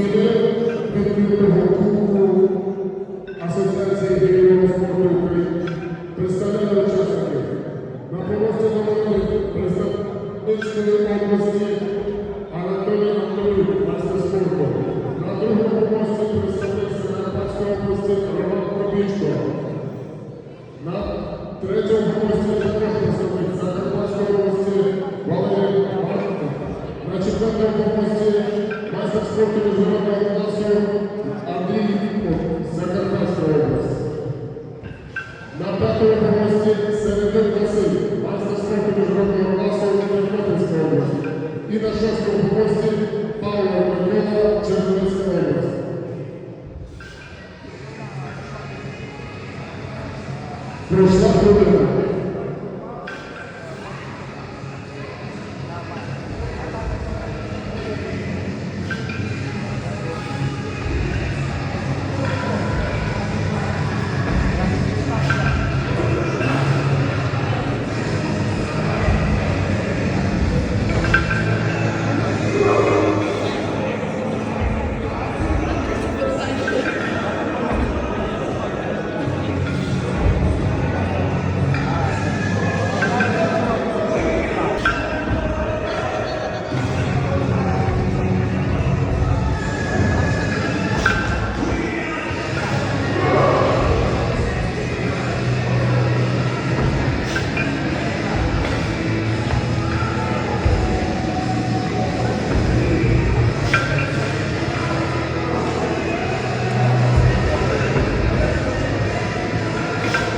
Зміни відповідного. На помості номер області Анатолій Анатолійович, майстер. На другому помості представник області Роман Пробічко. На третьому помості також представник Закарпатської області Валерій Марко. На четвертому помості майстер спорту міжнародного класу Андрій Віков, Закарпатська область. На п'ятому помості Середин Василь, майстер спорту міжнародного класу Тернопільська область. І на шостому помості Павло Микола, Чернівецька область. Пройшла хвилина.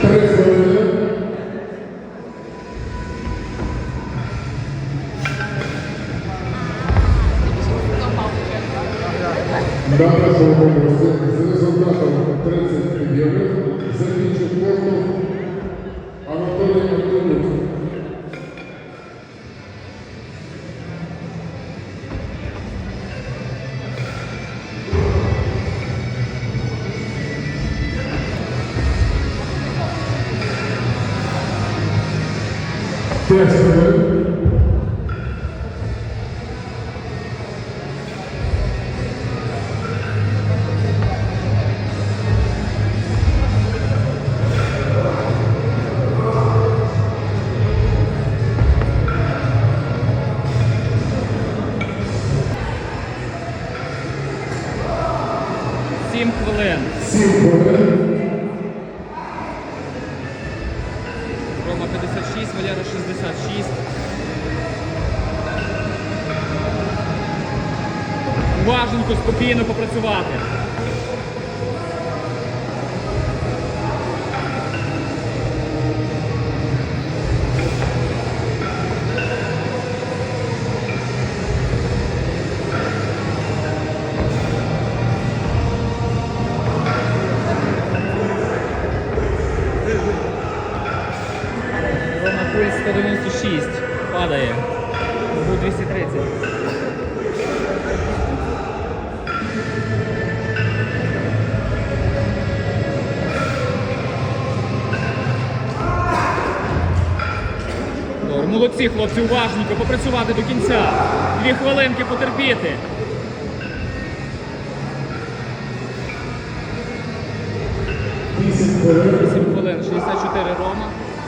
Три хвилини. На що конкурсі результатом 30 підйомів закінчив П'ять хвилин. Сім хвилин. Сім хвилин. 56, Валера 66. Уважненько, спокійно попрацювати. Пульс 196. Падає. Був 230. Добре, Молодці, хлопці, уважненько, попрацювати до кінця. Дві хвилинки потерпіти. Вісім хвилин.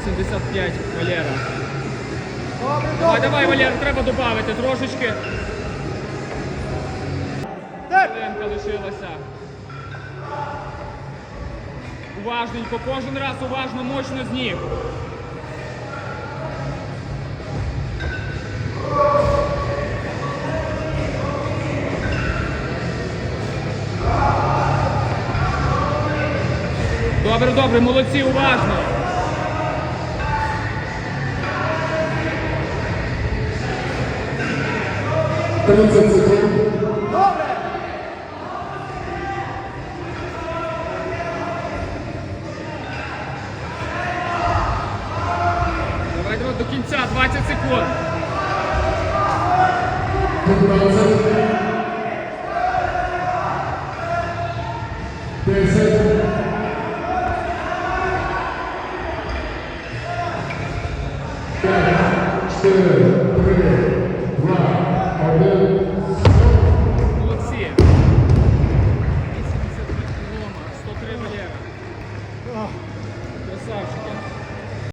75 Валера. Давай, давай, Валера, треба додати трошечки. Хвилинка лишилася. Уважненько, кожен раз уважно, мощно з ніг. Добре, добре, молодці, уважно. 30 секунд. Добре! Давайте до кінця 20 секунд. 15. 10.